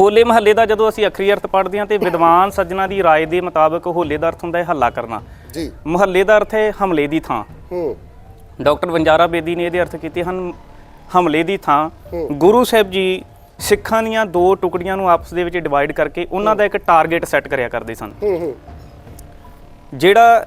ਹੋਲੇ ਮਹੱਲੇ ਦਾ ਜਦੋਂ ਅਸੀਂ ਅਖਰੀ ਅਰਥ ਪੜ੍ਹਦੇ ਹਾਂ ਤੇ ਵਿਦਵਾਨ ਸੱਜਣਾ ਦੀ ਰਾਏ ਦੇ ਮੁਤਾਬਕ ਹੋਲੇ ਦਾ ਅਰਥ ਹੁੰਦਾ ਹੈ ਹੱਲਾ ਕਰਨਾ। ਜੀ। ਮਹੱਲੇ ਦਾ ਅਰਥ ਹੈ ਹਮਲੇ ਦੀ ਥਾਂ। ਹੂੰ। ਡਾਕਟਰ ਵੰਜਾਰਾ ਬੇਦੀ ਨੇ ਇਹਦੇ ਅਰਥ ਕੀਤੇ ਹਨ ਹਮਲੇ ਦੀ ਥਾਂ। ਗੁਰੂ ਸਾਹਿਬ ਜੀ ਸਿੱਖਾਂ ਦੀਆਂ ਦੋ ਟੁਕੜੀਆਂ ਨੂੰ ਆਪਸ ਦੇ ਵਿੱਚ ਡਿਵਾਈਡ ਕਰਕੇ ਉਹਨਾਂ ਦਾ ਇੱਕ ਟਾਰਗੇਟ ਸੈੱਟ ਕਰਿਆ ਕਰਦੇ ਸਨ। ਹੂੰ ਹੂੰ। ਜਿਹੜਾ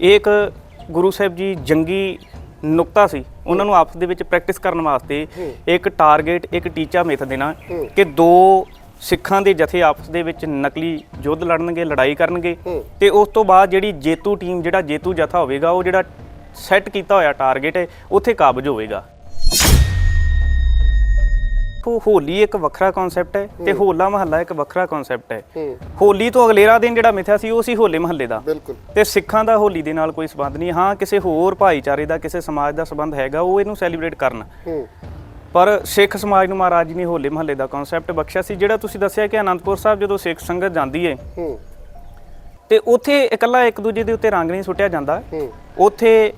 ਇੱਕ ਗੁਰੂ ਸਾਹਿਬ ਜੀ ਜੰਗੀ ਨੁਕਤਾ ਸੀ ਉਹਨਾਂ ਨੂੰ ਆਪਸ ਦੇ ਵਿੱਚ ਪ੍ਰੈਕਟਿਸ ਕਰਨ ਵਾਸਤੇ ਇੱਕ ਟਾਰਗੇਟ ਇੱਕ ਟੀਚਾ ਮਿੱਥ ਦੇਣਾ ਕਿ ਦੋ ਸਿੱਖਾਂ ਦੇ ਜਥੇ ਆਪਸ ਦੇ ਵਿੱਚ ਨਕਲੀ ਯੁੱਧ ਲੜਨਗੇ ਲੜਾਈ ਕਰਨਗੇ ਤੇ ਉਸ ਤੋਂ ਬਾਅਦ ਜਿਹੜੀ ਜੇਤੂ ਟੀਮ ਜਿਹੜਾ ਜੇਤੂ ਜਥਾ ਹੋਵੇਗਾ ਉਹ ਜਿਹੜਾ ਸੈੱਟ ਕੀਤਾ ਹੋਇਆ ਟਾਰਗੇਟ ਹੈ ਉੱਥੇ ਕਾਬਜ ਹੋਵੇਗਾ। ਉਹ ਹੋਲੀ ਇੱਕ ਵੱਖਰਾ ਕਨਸੈਪਟ ਹੈ ਤੇ ਹੋਲਾ ਮਹੱਲਾ ਇੱਕ ਵੱਖਰਾ ਕਨਸੈਪਟ ਹੈ। ਹੋਲੀ ਤੋਂ ਅਗਲੇਰਾ ਦਿਨ ਜਿਹੜਾ ਮਿਥਿਆ ਸੀ ਉਹ ਸੀ ਹੋਲੇ ਮਹੱਲੇ ਦਾ। ਤੇ ਸਿੱਖਾਂ ਦਾ ਹੋਲੀ ਦੇ ਨਾਲ ਕੋਈ ਸਬੰਧ ਨਹੀਂ। ਹਾਂ ਕਿਸੇ ਹੋਰ ਭਾਈਚਾਰੇ ਦਾ ਕਿਸੇ ਸਮਾਜ ਦਾ ਸਬੰਧ ਹੈਗਾ ਉਹ ਇਹਨੂੰ ਸੈਲੀਬ੍ਰੇਟ ਕਰਨ। ਪਰ ਸਿੱਖ ਸਮਾਜ ਨੂੰ ਮਹਾਰਾਜ ਜੀ ਨੇ ਹੋਲੇ ਮਹੱਲੇ ਦਾ ਕਨਸੈਪਟ ਬਖਸ਼ਿਆ ਸੀ ਜਿਹੜਾ ਤੁਸੀਂ ਦੱਸਿਆ ਕਿ ਅਨੰਦਪੁਰ ਸਾਹਿਬ ਜਦੋਂ ਸਿੱਖ ਸੰਗਤ ਜਾਂਦੀ ਹੈ ਹੂੰ। ਤੇ ਉੱਥੇ ਇਕੱਲਾ ਇੱਕ ਦੂਜੇ ਦੇ ਉੱਤੇ ਰੰਗ ਨਹੀਂ ਸੁੱਟਿਆ ਜਾਂਦਾ। ਉੱਥੇ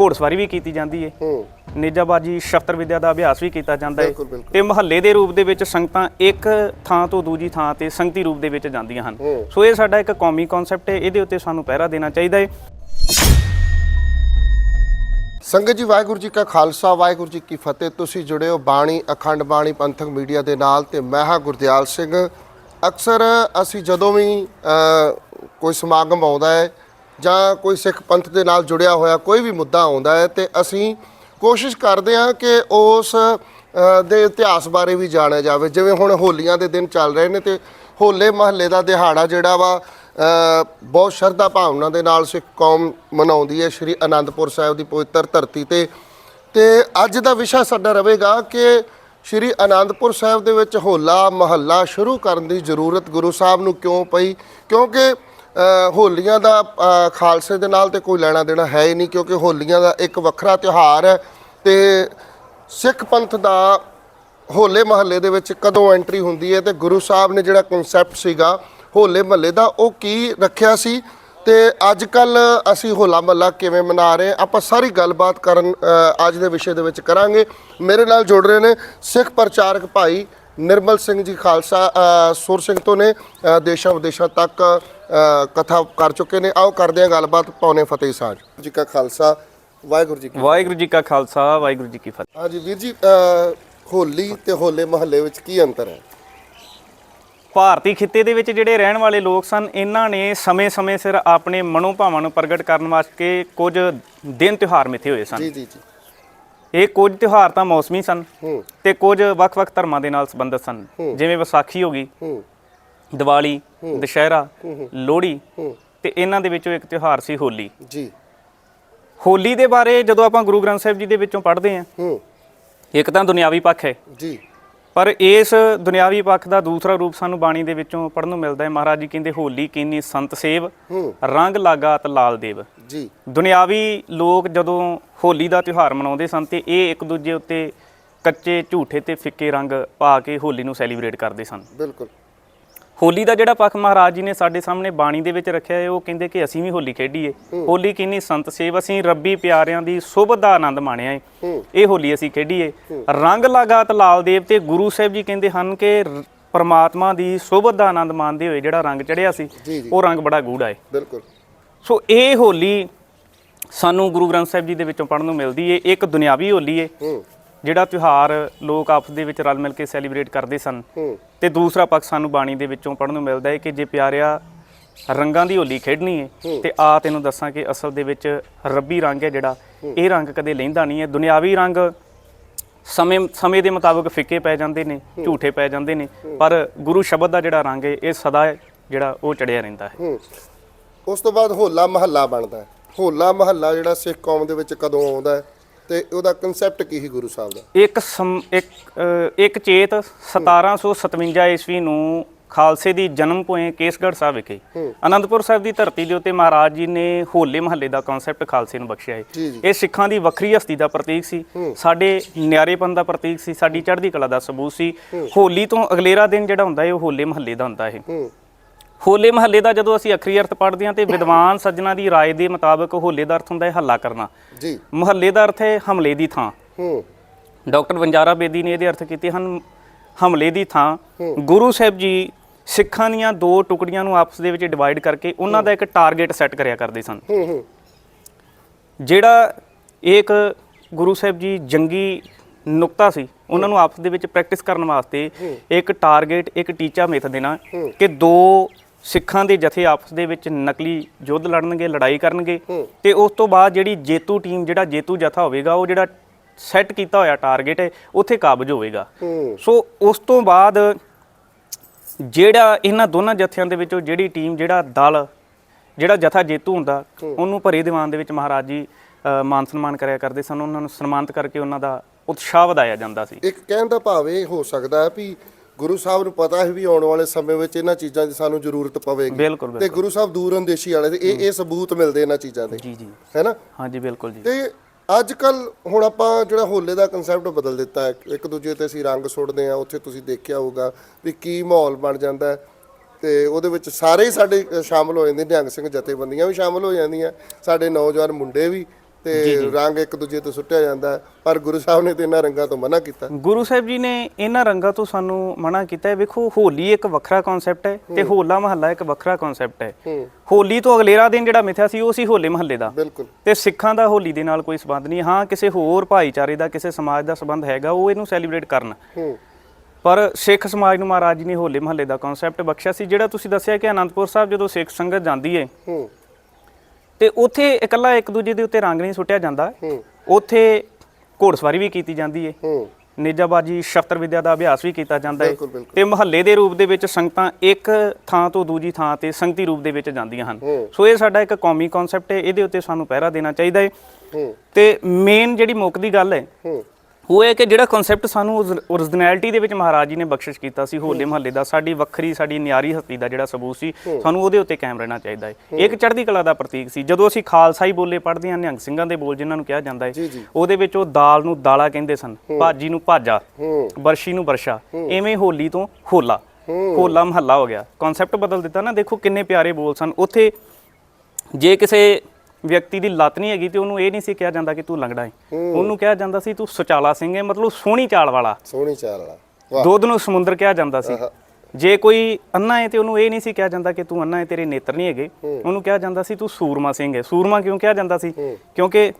ਘੋੜਸਵਾਰੀ ਵੀ ਕੀਤੀ ਜਾਂਦੀ ਹੈ ਹੂੰ। ਨੇਜਾਬਾਜੀ ਸ਼ਸਤਰ ਵਿਦਿਆ ਦਾ ਅਭਿਆਸ ਵੀ ਕੀਤਾ ਜਾਂਦਾ ਹੈ। ਤੇ ਮਹੱਲੇ ਦੇ ਰੂਪ ਦੇ ਵਿੱਚ ਸੰਗਤਾਂ ਇੱਕ ਥਾਂ ਤੋਂ ਦੂਜੀ ਥਾਂ ਤੇ ਸੰਗਤੀ ਰੂਪ ਦੇ ਵਿੱਚ ਜਾਂਦੀਆਂ ਹਨ। ਸੋ ਇਹ ਸਾਡਾ ਇੱਕ ਕੌਮੀ ਕਨਸੈਪਟ ਹੈ ਇਹਦੇ ਉੱਤੇ ਸਾਨੂੰ ਪਹਿਰਾ ਦੇਣਾ ਚਾਹੀਦਾ ਹੈ ਸੰਗਤ ਜੀ, ਵਾਹਿਗੁਰੂ ਜੀ ਕਾ ਖਾਲਸਾ, ਵਾਹਿਗੁਰੂ ਜੀ ਕੀ ਫਤਿਹ। ਤੁਸੀਂ ਜੁੜੇ ਹੋ ਬਾਣੀ ਅਖੰਡ ਬਾਣੀ ਪੰਥਕ ਮੀਡੀਆ ਦੇ ਨਾਲ ਤੇ ਮੈਂ ਹਾਂ ਗੁਰਦਿਆਲ ਸਿੰਘ। ਅਕਸਰ ਅਸੀਂ ਜਦੋਂ ਵੀ ਕੋਈ ਸਮਾਗਮ ਆਉਂਦਾ ਹੈ ਜਾਂ ਕੋਈ ਸਿੱਖ ਪੰਥ ਦੇ ਨਾਲ ਜੁੜਿਆ ਹੋਇਆ ਕੋਈ ਵੀ ਮੁੱਦਾ ਆਉਂਦਾ ਹੈ ਤੇ ਅਸੀਂ ਕੋਸ਼ਿਸ਼ ਕਰਦੇ ਹਾਂ ਕਿ ਉਸ ਦੇ ਇਤਿਹਾਸ ਬਾਰੇ ਵੀ ਜਾਣਿਆ ਜਾਵੇ। ਜਿਵੇਂ ਹੁਣ ਹੋਲੀਆਂ ਦੇ ਦਿਨ ਚੱਲ ਰਹੇ ਨੇ ਤੇ ਹੋਲੇ ਮਹੱਲੇ ਦਾ ਦਿਹਾੜਾ ਜਿਹੜਾ ਵਾ ਬਹੁਤ ਸ਼ਰਧਾ ਭਾਵਨਾ ਦੇ ਨਾਲ ਸਿੱਖ ਕੌਮ ਮਨਾਉਂਦੀ ਹੈ, ਸ਼੍ਰੀ ਅਨੰਦਪੁਰ ਸਾਹਿਬ ਦੀ ਪਵਿੱਤਰ ਧਰਤੀ ਤੇ। ਤੇ ਅੱਜ ਦਾ ਵਿਸ਼ਾ ਸਾਡਾ ਰਹੇਗਾ ਕਿ ਸ਼੍ਰੀ ਅਨੰਦਪੁਰ ਸਾਹਿਬ ਦੇ ਵਿੱਚ ਹੋਲਾ, ਮਹੱਲਾ ਸ਼ੁਰੂ ਕਰਨ ਦੀ ਜ਼ਰੂਰਤ ਗੁਰੂ ਸਾਹਿਬ ਨੂੰ ਕਿਉਂ ਪਈ? ਕਿਉਂਕਿ ਹੋਲੀਆਂ ਦਾ ਖਾਲਸੇ ਦੇ ਨਾਲ ਤੇ ਕੋਈ ਲੈਣਾ ਦੇਣਾ ਹੈ ਹੀ ਨਹੀਂ, ਕਿਉਂਕਿ ਹੋਲੀਆਂ ਦਾ ਇੱਕ ਵੱਖਰਾ ਤਿਉਹਾਰ ਹੈ। ਤੇ ਸਿੱਖ ਪੰਥ ਦਾ ਹੋਲੇ ਮਹੱਲੇ ਦੇ ਵਿੱਚ ਕਦੋਂ ਐਂਟਰੀ ਹੁੰਦੀ ਹੈ ਤੇ ਗੁਰੂ ਸਾਹਿਬ ਨੇ ਜਿਹੜਾ ਕਨਸੈਪਟ ਸੀਗਾ ਹੋਲੇ ਮਹੱਲੇ ਦਾ ਉਹ ਕੀ ਰੱਖਿਆ ਸੀ? ਤੇ ਅੱਜ ਕੱਲ ਅਸੀਂ ਹੋਲਾ ਮਹੱਲਾ ਕਿਵੇਂ ਮਨਾ ਰਹੇ ਆਪਾਂ ਸਾਰੀ ਗੱਲਬਾਤ ਕਰਨ ਅੱਜ ਦੇ ਵਿਸ਼ੇ ਦੇ ਵਿੱਚ ਕਰਾਂਗੇ। ਮੇਰੇ ਨਾਲ ਜੁੜ ਰਹੇ ਨੇ ਸਿੱਖ ਪ੍ਰਚਾਰਕ ਭਾਈ ਨਿਰਮਲ ਸਿੰਘ ਜੀ ਖਾਲਸਾ ਸੁਰ ਸਿੰਘ ਤੋਂ ਨੇ ਦੇਸ਼ਾਂ ਵਿਦੇਸ਼ਾਂ ਤੱਕ ਕਥਾ ਕਰ ਚੁੱਕੇ ਨੇ। ਆਓ ਕਰਦੇ ਹਾਂ ਗੱਲਬਾਤ ਪੌਣੇ ਫਤਿਹ ਸਾਂਝ। ਜੀ ਕਾ ਖਾਲਸਾ ਵਾਹਿਗੁਰੂ ਜੀ ਕੀ ਵਾਹਿਗੁਰੂ ਜੀ ਕਾ ਖਾਲਸਾ ਵਾਹਿਗੁਰੂ ਜੀ ਕੀ ਫਤਿਹ। ਹਾਂਜੀ ਵੀਰ ਜੀ ਹੋਲੀ ਤੇ ਹੋਲੇ ਮਹੱਲੇ ਵਿੱਚ ਕੀ ਅੰਤਰ ਹੈ? ਭਾਰਤੀ ਖਿੱਤੇ ਦੇ ਵਿੱਚ ਜਿਹੜੇ ਰਹਿਣ ਵਾਲੇ ਲੋਕ ਸਨ ਇਹਨਾਂ ਨੇ ਸਮੇਂ-ਸਮੇਂ ਸਿਰ ਆਪਣੇ ਮਨੋਭਾਵਾਂ ਨੂੰ ਪ੍ਰਗਟ ਕਰਨ ਵਾਸਤੇ ਕੁਝ ਦਿਨ ਤਿਉਹਾਰ ਮਿੱਥੇ ਹੋਏ ਸਨ। ਜੀ ਜੀ ਜੀ। ਇਹ ਕੁਝ ਤਿਉਹਾਰ ਤਾਂ ਮੌਸਮੀ ਸਨ ਹੂੰ। ਤੇ ਕੁਝ ਵੱਖ-ਵੱਖ ਧਰਮਾਂ ਦੇ ਨਾਲ ਸੰਬੰਧਿਤ ਸਨ। ਜਿਵੇਂ ਵਿਸਾਖੀ ਹੋ ਗਈ ਹੂੰ। ਦੀਵਾਲੀ ਦੁਸ਼ਹਿਰਾ ਲੋਹੜੀ ਤੇ ਇਹਨਾਂ ਦੇ ਵਿੱਚੋਂ ਇੱਕ ਤਿਉਹਾਰ ਸੀ ਹੋਲੀ। ਜੀ। ਹੋਲੀ ਦੇ ਬਾਰੇ ਜਦੋਂ ਆਪਾਂ ਗੁਰੂ ਗ੍ਰੰਥ ਸਾਹਿਬ ਜੀ ਦੇ ਵਿੱਚੋਂ ਪੜ੍ਹਦੇ ਹਾਂ ਹੂੰ। ਇੱਕ ਤਾਂ ਦੁਨਿਆਵੀ ਪੱਖ ਹੈ। ਜੀ। ਪਰ ਇਸ ਦੁਨਿਆਵੀ ਪੱਖ ਦਾ ਦੂਸਰਾ ਰੂਪ ਸਾਨੂੰ ਬਾਣੀ ਦੇ ਵਿੱਚੋਂ ਪੜਨ ਨੂੰ ਮਿਲਦਾ ਹੈ। ਮਹਾਰਾਜ ਜੀ ਕਹਿੰਦੇ ਹੋਲੀ ਕੀਨੀ ਸੰਤ ਸੇਵ ਰੰਗ ਲਾਗਾਤ ਲਾਲ ਦੇਵ। ਜੀ। ਦੁਨਿਆਵੀ ਲੋਕ ਜਦੋਂ ਹੋਲੀ ਦਾ ਤਿਉਹਾਰ ਮਨਾਉਂਦੇ ਸਨ ਤੇ ਇਹ ਇੱਕ ਦੂਜੇ ਉੱਤੇ ਕੱਚੇ ਝੂਠੇ ਤੇ ਫਿੱਕੇ ਰੰਗ ਪਾ ਕੇ ਹੋਲੀ ਨੂੰ ਸੈਲੀਬ੍ਰੇਟ ਕਰਦੇ ਸਨ। ਬਿਲਕੁਲ। ਹੋਲੀ ਦਾ ਜਿਹੜਾ ਪੱਖ ਮਹਾਰਾਜ ਜੀ ਨੇ ਸਾਡੇ ਸਾਹਮਣੇ ਬਾਣੀ ਦੇ ਵਿੱਚ ਰੱਖਿਆ ਹੈ ਉਹ ਕਹਿੰਦੇ ਕਿ ਅਸੀਂ ਵੀ ਹੋਲੀ ਖੇਡੀਏ। ਹੋਲੀ ਕਿੰਨੀ ਸੰਤ ਸੇਵ ਅਸੀਂ ਰੱਬੀ ਪਿਆਰਿਆਂ ਦੀ ਸੁਭ ਦਾ ਆਨੰਦ ਮਾਣਿਆ ਹੈ ਹੂੰ। ਇਹ ਹੋਲੀ ਅਸੀਂ ਖੇਡੀਏ। ਰੰਗ ਲਾਗਾਤ ਲਾਲ ਦੇਵ ਤੇ ਗੁਰੂ ਸਾਹਿਬ ਜੀ ਕਹਿੰਦੇ ਹਨ ਕਿ ਪਰਮਾਤਮਾ ਦੀ ਸੁਭ ਦਾ ਆਨੰਦ ਮਾਣਦੇ ਹੋਏ ਜਿਹੜਾ ਰੰਗ ਚੜਿਆ ਸੀ ਉਹ ਰੰਗ ਬੜਾ ਗੂੜਾ ਹੈ ਬਿਲਕੁਲ। ਸੋ ਇਹ ਹੋਲੀ ਸਾਨੂੰ ਗੁਰੂ ਗ੍ਰੰਥ ਸਾਹਿਬ ਜੀ ਦੇ ਵਿੱਚੋਂ ਪੜਨ ਨੂੰ ਮਿਲਦੀ ਏ। ਇੱਕ ਦੁਨਿਆਵੀ ਹੋਲੀ ਏ। ਹੂੰ। ਜਿਹੜਾ ਤਿਉਹਾਰ ਲੋਕ ਆਪਸ ਦੇ ਵਿੱਚ ਰਲ ਮਿਲ ਕੇ ਸੈਲੀਬ੍ਰੇਟ ਕਰਦੇ ਸਨ ਤੇ ਦੂਸਰਾ ਪੱਖ ਸਾਨੂੰ ਬਾਣੀ ਦੇ ਵਿੱਚੋਂ ਪੜਨ ਨੂੰ ਮਿਲਦਾ ਹੈ ਕਿ ਜੇ ਪਿਆਰਿਆ ਰੰਗਾਂ ਦੀ ਹੋਲੀ ਖੇਡਣੀ ਹੈ। ਤੇ ਆ ਤੈਨੂੰ ਦੱਸਾਂ ਕਿ ਅਸਲ ਦੇ ਵਿੱਚ ਰੱਬੀ ਰੰਗ ਹੈ ਜਿਹੜਾ ਇਹ ਰੰਗ ਕਦੇ ਲੈਂਦਾ ਨਹੀਂ ਹੈ। ਦੁਨਿਆਵੀ ਰੰਗ ਸਮੇਂ ਸਮੇਂ ਦੇ ਮੁਤਾਬਕ ਫਿੱਕੇ ਪੈ ਜਾਂਦੇ ਨੇ ਝੂਠੇ ਪੈ ਜਾਂਦੇ ਨੇ ਪਰ ਗੁਰੂ ਸ਼ਬਦ ਦਾ ਜਿਹੜਾ ਰੰਗ ਹੈ ਇਹ ਸਦਾ ਜਿਹੜਾ ਉਹ ਚੜਿਆ ਰਹਿੰਦਾ ਹੈ। ਹੂੰ। ਉਸ ਤੋਂ ਬਾਅਦ ਹੋਲਾ ਮਹੱਲਾ ਬਣਦਾ ਹੈ। ਹੋਲਾ ਮਹੱਲਾ ਜਿਹੜਾ ਸਿੱਖ ਕੌਮ ਦੇ ਵਿੱਚ ਕਦੋਂ ਆਉਂਦਾ ਹੈ? ਤੇ ਉਹਦਾ ਕਨਸੈਪਟ ਕੀ ਸੀ ਗੁਰੂ ਸਾਹਿਬ ਦਾ? ਇੱਕ ਇੱਕ ਇੱਕ ਚੇਤ 1757 ਈਸਵੀ ਨੂੰ ਖਾਲਸੇ ਦੀ ਜਨਮ ਭੂਮੀ ਕੇਸਗੜ੍ਹ ਸਾਹਿਬ ਵਿਖੇ। ਆਨੰਦਪੁਰ ਸਾਹਿਬ ਦੀ ਧਰਤੀ ਦੇ ਉੱਤੇ ਮਹਾਰਾਜ ਜੀ ਨੇ ਹੋਲੇ ਮਹੱਲੇ ਦਾ ਕਨਸੈਪਟ ਖਾਲਸੇ ਨੂੰ ਬਖਸ਼ਿਆ ਹੈ ਇਹ ਸਿੱਖਾਂ ਦੀ ਵੱਖਰੀ ਹਸਤੀ ਦਾ ਪ੍ਰਤੀਕ ਸੀ। ਸਾਡੇ ਨਿਆਰੇਪਨ ਦਾ ਪ੍ਰਤੀਕ ਸੀ। ਸਾਡੀ ਚੜ੍ਹਦੀ ਕਲਾ ਦਾ ਸਬੂਤ ਸੀ। ਹੋਲੀ ਤੋਂ ਅਗਲੇਰਾ ਦਿਨ ਜਿਹੜਾ ਹੁੰਦਾ ਹੈ ਉਹ ਹੋਲੇ ਮਹੱਲੇ ਦਾ ਹੁੰਦਾ ਹੂੰ। ਹੋਲੇ ਮਹੱਲੇ ਦਾ ਜਦੋਂ ਅਸੀਂ ਅਖਰੀ ਅਰਥ ਪੜ੍ਹਦੇ ਹਾਂ ਤੇ ਵਿਦਵਾਨ ਸੱਜਣਾ ਦੀ ਰਾਏ ਦੇ ਮੁਤਾਬਕ ਹੋਲੇ ਦਾ ਅਰਥ ਹੁੰਦਾ ਹੈ ਹੱਲਾ ਕਰਨਾ। ਜੀ। ਮਹੱਲੇ ਦਾ ਅਰਥ ਹੈ ਹਮਲੇ ਦੀ ਥਾਂ। ਹੂੰ। ਡਾਕਟਰ ਵੰਜਾਰਾ ਬੇਦੀ ਨੇ ਇਹਦੇ ਅਰਥ ਕੀਤੇ ਹਨ ਹਮਲੇ ਦੀ ਥਾਂ। ਗੁਰੂ ਸਾਹਿਬ ਜੀ ਸਿੱਖਾਂ ਦੀਆਂ ਦੋ ਟੁਕੜੀਆਂ ਨੂੰ ਆਪਸ ਦੇ ਵਿੱਚ ਡਿਵਾਈਡ ਕਰਕੇ ਉਹਨਾਂ ਦਾ ਇੱਕ ਟਾਰਗੇਟ ਸੈੱਟ ਕਰਿਆ ਕਰਦੇ ਸਨ। ਹੂੰ ਹੂੰ। ਜਿਹੜਾ ਇੱਕ ਗੁਰੂ ਸਾਹਿਬ ਜੀ ਜੰਗੀ ਨੁਕਤਾ ਸੀ ਉਹਨਾਂ ਨੂੰ ਆਪਸ ਦੇ ਵਿੱਚ ਪ੍ਰੈਕਟਿਸ ਕਰਨ ਵਾਸਤੇ ਇੱਕ ਟਾਰਗੇਟ ਇੱਕ ਟੀਚਾ ਮਿੱਥ ਦੇਣਾ ਕਿ ਦੋ ਸਿੱਖਾਂ ਦੇ ਜਥੇ ਆਪਸ ਦੇ ਵਿੱਚ ਨਕਲੀ ਯੁੱਧ ਲੜਨਗੇ ਲੜਾਈ ਕਰਨਗੇ ਤੇ ਉਸ ਤੋਂ ਬਾਅਦ ਜਿਹੜੀ ਜੇਤੂ ਟੀਮ ਜਿਹੜਾ ਜੇਤੂ ਜਥਾ ਹੋਵੇਗਾ ਉਹ ਜਿਹੜਾ ਸੈੱਟ ਕੀਤਾ ਹੋਇਆ ਟਾਰਗੇਟ ਹੈ ਉੱਥੇ ਕਾਬਜ ਹੋਵੇਗਾ। ਸੋ ਉਸ ਤੋਂ ਬਾਅਦ ਜਿਹੜਾ ਇਹਨਾਂ ਦੋਨਾਂ ਜਥਿਆਂ ਦੇ ਵਿੱਚੋਂ ਜਿਹੜੀ ਟੀਮ ਜਿਹੜਾ ਦਲ ਜਿਹੜਾ ਜਥਾ ਜੇਤੂ ਹੁੰਦਾ ਉਹਨੂੰ ਭਰੇ ਦੀਵਾਨ ਦੇ ਵਿੱਚ ਮਹਾਰਾਜ ਜੀ ਮਾਨ ਸਨਮਾਨ ਕਰਿਆ ਕਰਦੇ ਸਨ। ਉਹਨਾਂ ਨੂੰ ਸਨਮਾਨਿਤ ਕਰਕੇ ਉਹਨਾਂ ਦਾ ਉਤਸ਼ਾਹ ਵਧਾਇਆ ਜਾਂਦਾ ਸੀ। ਇੱਕ ਕਹਿਣ ਦਾ ਭਾਵ ਇਹ ਹੋ ਸਕਦਾ ਹੈ ਵੀ ਗੁਰੂ ਸਾਹਿਬ ਨੂੰ ਪਤਾ ਹੈ ਵੀ ਆਉਣ ਵਾਲੇ ਸਮੇਂ ਵਿੱਚ ਇਹਨਾਂ ਚੀਜ਼ਾਂ ਦੀ ਸਾਨੂੰ ਜ਼ਰੂਰਤ ਪਵੇਗੀ। ਬਿਲਕੁਲ ਤੇ ਬਿਲਕੁਲ। ਗੁਰੂ ਸਾਹਿਬ ਦੂਰ ਅੰਦੇਸ਼ੀ ਵਾਲੇ ਦੇ ਇਹ ਇਹ ਸਬੂਤ ਮਿਲਦੇ ਇਹਨਾਂ ਚੀਜ਼ਾਂ ਦੇ। ਜੀ ਜੀ। ਹੈਨਾ? ਹਾਂਜੀ ਬਿਲਕੁਲ ਜੀ। ਤੇ ਅੱਜ ਕੱਲ ਹੁਣ ਆਪਾਂ ਜਿਹੜਾ ਹੋਲੇ ਦਾ ਕਨਸੈਪਟ ਬਦਲ ਦਿੱਤਾ ਹੈ। ਇੱਕ ਦੂਜੇ ਤੇ ਅਸੀਂ ਰੰਗ ਸੁੱਟਦੇ ਆ ਉੱਥੇ ਤੁਸੀਂ ਦੇਖਿਆ ਹੋਊਗਾ ਵੀ ਕੀ ਮਾਹੌਲ ਬਣ ਜਾਂਦਾ ਹੈ। ਤੇ ਉਹਦੇ ਵਿੱਚ ਸਾਰੇ ਹੀ ਸਾਡੇ ਅ, ਸ਼ਾਮਲ ਹੋ ਜਾਂਦੇ ਨਿਹੰਗ ਸਿੰਘ ਜਥੇਬੰਦੀਆਂ ਵੀ ਸ਼ਾਮਲ ਹੋ ਜਾਂਦੀਆਂ ਸਾਡੇ ਨੌਜਵਾਨ ਮੁੰਡੇ ਵੀ। ਤੇ ਰੰਗ ਇੱਕ ਦੂਜੇ ਤੇ ਸੁੱਟਿਆ ਜਾਂਦਾ। ਪਰ ਗੁਰੂ ਸਾਹਿਬ ਨੇ ਤੇ ਇਹਨਾਂ ਰੰਗਾਂ ਤੋਂ ਮਨਾ ਕੀਤਾ। ਗੁਰੂ ਸਾਹਿਬ ਜੀ ਨੇ ਇਹਨਾਂ ਰੰਗਾਂ ਤੋਂ ਸਾਨੂੰ ਮਨਾ ਕੀਤਾ ਹੈ। ਵੇਖੋ ਹੋਲੀ ਇੱਕ ਵੱਖਰਾ ਕਨਸੈਪਟ ਹੈ ਤੇ ਹੋਲਾ ਮਹੱਲਾ ਇੱਕ ਵੱਖਰਾ ਕਨਸੈਪਟ ਹੈ। ਹੋਲੀ ਤੋਂ ਅਗਲੇਰਾ ਦਿਨ ਜਿਹੜਾ ਮਿਥਿਆ ਸੀ ਉਹ ਸੀ ਹੋਲੇ ਮਹੱਲੇ ਦਾ। ਬਿਲਕੁਲ। ਤੇ ਸਿੱਖਾਂ ਦਾ ਹੋਲੀ ਦੇ ਨਾਲ ਕੋਈ ਸਬੰਧ ਨਹੀਂ। ਹਾਂ ਕਿਸੇ ਹੋਰ ਭਾਈਚਾਰੇ ਦਾ ਕਿਸੇ ਸਮਾਜ ਦਾ ਸਬੰਧ ਹੈਗਾ ਉਹ ਇਹਨੂੰ ਸੈਲੀਬ੍ਰੇਟ ਕਰਨ। ਪਰ ਸਿੱਖ ਸਮਾਜ ਨੂੰ ਮਹਾਰਾਜ ਜੀ ਨੇ ਹੋਲੇ ਮਹੱਲੇ ਦਾ ਕਨਸੈਪਟ ਬਖਸ਼ਿਆ ਸੀ। ਜਿਹੜਾ ਤੁਸੀਂ ਦੱਸਿਆ ਕਿ ਅਨੰਦਪੁਰ ਸਾਹਿਬ ਜਦੋਂ ਸਿੱਖ ਸੰਗਤ ਜਾਂਦੀ ਹੂੰ। ਤੇ ਉੱਥੇ ਇਕੱਲਾ ਇੱਕ ਦੂਜੇ ਦੇ ਉੱਤੇ ਰੰਗ ਨਹੀਂ ਸੁੱਟਿਆ ਜਾਂਦਾ। ਉੱਥੇ ਘੋੜਸਵਾਰੀ ਵੀ ਕੀਤੀ ਜਾਂਦੀ ਹੈ। ਨੇਜਾਬਾਜੀ ਸ਼ਸਤਰ ਵਿਦਿਆ ਦਾ ਅਭਿਆਸ ਵੀ ਕੀਤਾ ਜਾਂਦਾ ਹੈ। ਤੇ ਮਹੱਲੇ ਦੇ ਰੂਪ ਦੇ ਵਿੱਚ ਸੰਗਤਾਂ ਇੱਕ ਥਾਂ ਤੋਂ ਦੂਜੀ ਥਾਂ ਤੇ ਸੰਗਤੀ ਰੂਪ ਦੇ ਵਿੱਚ ਜਾਂਦੀਆਂ ਹਨ। ਸੋ ਇਹ ਸਾਡਾ ਇੱਕ ਕੌਮੀ ਕਨਸੈਪਟ ਹੈ ਇਹਦੇ ਉੱਤੇ ਸਾਨੂੰ ਪਹਿਰਾ ਦੇਣਾ ਚਾਹੀਦਾ ਹੈ ਹੂੰ। ਤੇ ਮੇਨ ਜਿਹੜੀ ਮੁੱਖ ਦੀ ਗੱਲ ਹੈ। ਹੂੰ ਇਹ ਕਿ ਜਿਹੜਾ ਕਨਸੈਪਟ ਸਾਨੂੰ ਓਰੀਜਨੈਲਿਟੀ ਦੇ ਵਿੱਚ ਮਹਾਰਾਜ ਜੀ ਨੇ ਬਖਸ਼ਿਸ਼ ਕੀਤਾ ਸੀ ਹੋਲੇ ਮਹੱਲੇ ਦਾ ਸਾਡੀ ਵੱਖਰੀ ਸਾਡੀ ਨਿਆਰੀ ਹਸਤੀ ਦਾ ਜਿਹੜਾ ਸਬੂਤ ਸੀ ਸਾਨੂੰ ਉਹਦੇ ਉੱਤੇ ਕਾਇਮ ਰਹਿਣਾ ਚਾਹੀਦਾ ਹੈ। ਇੱਕ ਚੜ੍ਹਦੀ ਕਲਾ ਦਾ ਪ੍ਰਤੀਕ ਸੀ। ਜਦੋਂ ਅਸੀਂ ਖਾਲਸਾਈ ਬੋਲੇ ਪੜ੍ਹਦੇ ਹਾਂ ਨਿਹੰਗ ਸਿੰਘਾਂ ਦੇ ਬੋਲ ਜਿਨ੍ਹਾਂ ਨੂੰ ਕਿਹਾ ਜਾਂਦਾ ਹੈ। ਉਹਦੇ ਵਿੱਚ ਉਹ ਦਾਲ ਨੂੰ ਦਾਲਾ ਕਹਿੰਦੇ ਸਨ ਭਾਜੀ ਨੂੰ ਭਾਜਾ ਹੂੰ। ਬਰਸ਼ੀ ਨੂੰ ਬਰਸ਼ਾ ਐਵੇਂ ਹੋਲੀ ਤੋਂ ਹੋਲਾ ਹੋਲਾ ਮਹੱਲਾ ਹੋ ਗਿਆ। ਕਨਸੈਪਟ ਬਦਲ ਦਿੱਤਾ ਨਾ ਦੇਖੋ ਕਿੰਨੇ ਪਿਆਰੇ ਬੋਲ ਸਨ। ਉੱਥੇ ਜੇ ਕਿਸੇ ਵਿਅਕਤੀ ਦੀ ਲੱਤ ਨਹੀਂ ਹੈਗੀ ਤੇ ਉਹਨੂੰ ਇਹ ਨਹੀਂ ਸੀ ਕਿਹਾ ਜਾਂਦਾ ਕਿ ਤੂੰ ਲੰਗੜਾ ਹੈ ਉਹਨੂੰ ਕਿਹਾ ਜਾਂਦਾ ਸੀ ਤੂੰ ਸੁਚਾਲਾ ਸਿੰਘ ਹੈ ਮਤਲਬ ਸੋਹਣੀ ਚਾਲ ਵਾਲਾ। ਸੋਹਣੀ ਚਾਲ ਵਾਲਾ। ਵਾਹ। ਦੁੱਧ ਨੂੰ ਸਮੁੰਦਰ ਕਿਹਾ ਜਾਂਦਾ ਸੀ। ਜੇ ਕੋਈ ਅੰਨਾ ਹੈ ਤੇ ਉਹਨੂੰ ਇਹ ਨਹੀਂ ਸੀ ਕਿਹਾ ਜਾਂਦਾ ਕਿ ਤੂੰ ਅੰਨਾ ਹੈ ਤੇਰੇ ਨੇਤਰ ਨਹੀਂ ਹੈਗੇ। ਉਹਨੂੰ ਕਿਹਾ ਜਾਂਦਾ ਸੀ ਤੂੰ ਸੂਰਮਾ ਸਿੰਘ ਹੈ ਸੂਰਮਾ ਕਿਉਂ ਕਿਹਾ ਜਾਂਦਾ ਸੀ? ਕਿਉਂਕਿ